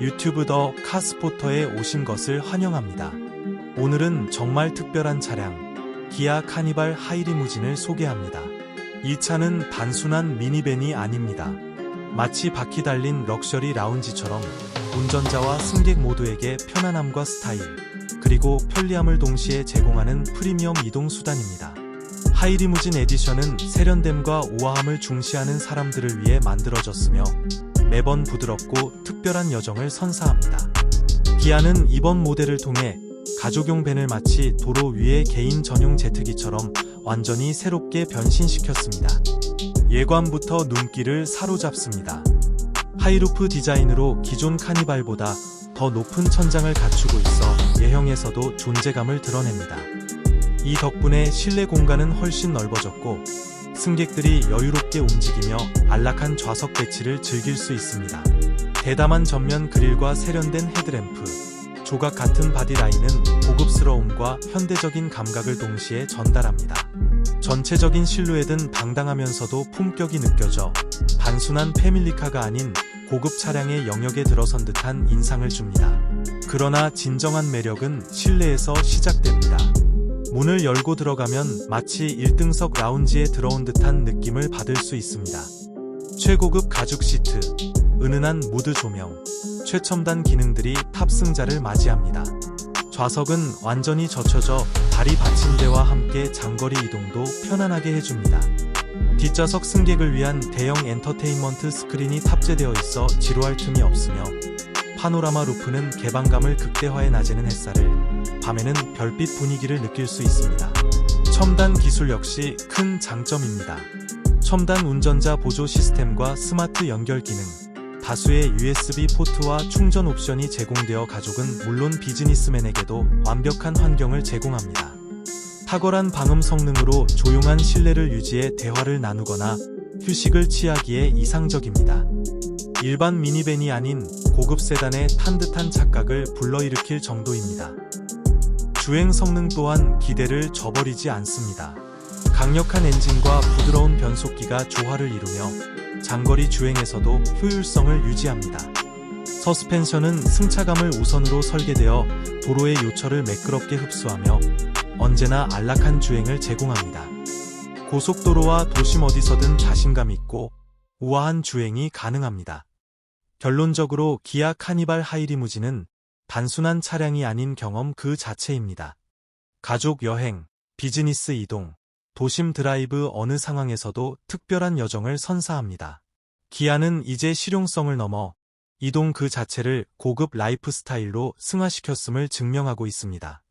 유튜브 더 카스포터에 오신 것을 환영합니다. 오늘은 정말 특별한 차량, 기아 카니발 하이리무진을 소개합니다. 이 차는 단순한 미니밴이 아닙니다. 마치 바퀴 달린 럭셔리 라운지처럼 운전자와 승객 모두에게 편안함과 스타일, 그리고 편리함을 동시에 제공하는 프리미엄 이동 수단입니다. 하이리무진 에디션은 세련됨과 우아함을 중시하는 사람들을 위해 만들어졌으며 매번 부드럽고 특별한 여정을 선사합니다. 기아는 이번 모델을 통해 가족용 밴을 마치 도로 위의 개인 전용 제트기처럼 완전히 새롭게 변신시켰습니다. 예관부터 눈길을 사로잡습니다. 하이루프 디자인으로 기존 카니발보다 더 높은 천장을 갖추고 있어 예형에서도 존재감을 드러냅니다. 이 덕분에 실내 공간은 훨씬 넓어졌고 승객들이 여유롭게 움직이며 안락한 좌석 배치를 즐길 수 있습니다. 대담한 전면 그릴과 세련된 헤드램프, 조각 같은 바디라인은 고급스러움과 현대적인 감각을 동시에 전달합니다. 전체적인 실루엣은 당당하면서도 품격이 느껴져 단순한 패밀리카가 아닌 고급 차량의 영역에 들어선 듯한 인상을 줍니다. 그러나 진정한 매력은 실내에서 시작됩니다. 문을 열고 들어가면 마치 1등석 라운지에 들어온 듯한 느낌을 받을 수 있습니다. 최고급 가죽 시트, 은은한 무드 조명, 최첨단 기능들이 탑승자를 맞이합니다. 좌석은 완전히 젖혀져 다리 받침대와 함께 장거리 이동도 편안하게 해줍니다. 뒷좌석 승객을 위한 대형 엔터테인먼트 스크린이 탑재되어 있어 지루할 틈이 없으며 파노라마 루프는 개방감을 극대화해 낮에는 햇살을, 밤에는 별빛 분위기를 느낄 수 있습니다. 첨단 기술 역시 큰 장점입니다. 첨단 운전자 보조 시스템과 스마트 연결 기능, 다수의 USB 포트와 충전 옵션이 제공되어 가족은 물론 비즈니스맨에게도 완벽한 환경을 제공합니다. 탁월한 방음 성능으로 조용한 실내를 유지해 대화를 나누거나 휴식을 취하기에 이상적입니다. 일반 미니밴이 아닌 고급 세단의 탄 듯한 착각을 불러일으킬 정도입니다. 주행 성능 또한 기대를 저버리지 않습니다. 강력한 엔진과 부드러운 변속기가 조화를 이루며 장거리 주행에서도 효율성을 유지합니다. 서스펜션은 승차감을 우선으로 설계되어 도로의 요철을 매끄럽게 흡수하며 언제나 안락한 주행을 제공합니다. 고속도로와 도심 어디서든 자신감 있고 우아한 주행이 가능합니다. 결론적으로 기아 카니발 하이리무진은 단순한 차량이 아닌 경험 그 자체입니다. 가족 여행, 비즈니스 이동, 도심 드라이브 어느 상황에서도 특별한 여정을 선사합니다. 기아는 이제 실용성을 넘어 이동 그 자체를 고급 라이프 스타일로 승화시켰음을 증명하고 있습니다.